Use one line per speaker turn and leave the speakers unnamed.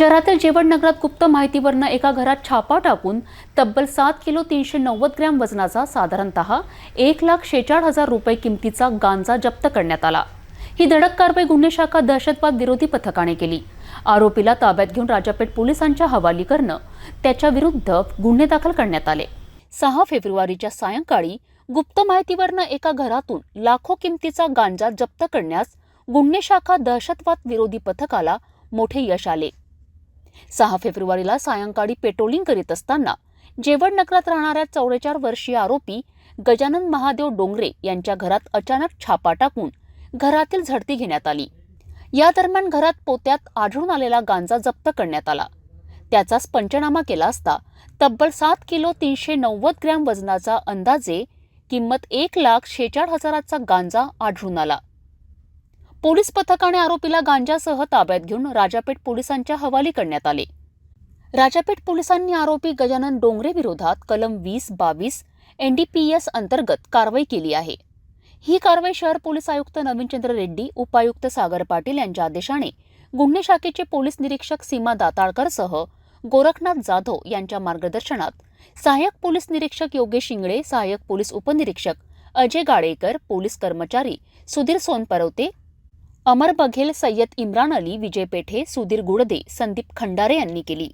शहरातील जेवण नगरात गुप्त माहितीवरनं एका घरात छापा टाकून तब्बल सात किलो तीनशे नव्वद ग्रॅम वजनाचा साधारणतः एक लाख शेचाळ हजार रुपये किमतीचा गांजा जप्त करण्यात आला. ही धडक कारवाई गुन्हे शाखा दहशतवाद विरोधी पथकाने केली. आरोपीला ताब्यात घेऊन राजापेठ पोलिसांच्या हवाली करणं त्याच्या विरुद्ध गुन्हे दाखल करण्यात आले. सहा फेब्रुवारीच्या सायंकाळी गुप्त माहितीवरनं एका घरातून लाखो किमतीचा गांजा जप्त करण्यास गुन्हे शाखा दहशतवाद विरोधी पथकाला मोठे यश आले. सहा फेब्रुवारीला सायंकाळी पेट्रोलिंग करीत असताना जेवण नगरात राहणाऱ्या चौरेचार वर्षीय आरोपी गजानन महादेव डोंगरे यांच्या घरात अचानक छापा टाकून घरातील झडती घेण्यात आली. या दरम्यान घरात पोत्यात आढळून आलेला गांजा जप्त करण्यात आला. त्याचाच पंचनामा केला असता तब्बल सात किलो तीनशे नव्वद ग्रॅम वजनाचा अंदाजे किंमत एक लाख शेचाळ हजाराचा गांजा आढळून आला. पोलीस पथकाने आरोपीला गांजासह ताब्यात घेऊन राजापेठ पोलिसांच्या हवाली करण्यात आले. राजापेठ पोलिसांनी आरोपी गजानन डोंगरे विरोधात कलम वीस बावीस एनडीपीएस अंतर्गत कारवाई केली आहे. ही कारवाई शहर पोलीस आयुक्त नवीनचंद्र रेड्डी उपायुक्त सागर पाटील यांच्या आदेशाने गुन्हे शाखेचे पोलीस निरीक्षक सीमा दाताळकरसह गोरखनाथ जाधव यांच्या मार्गदर्शनात सहाय्यक पोलीस निरीक्षक योगेश इंगळे सहाय्यक पोलीस उपनिरीक्षक अजय गाडेकर पोलीस कर्मचारी सुधीर सोनपरवते अमर बघेल सय्यद इम्रान अली विजय पेठे सुधीर गुडदे संदीप खंडारे यांनी केली.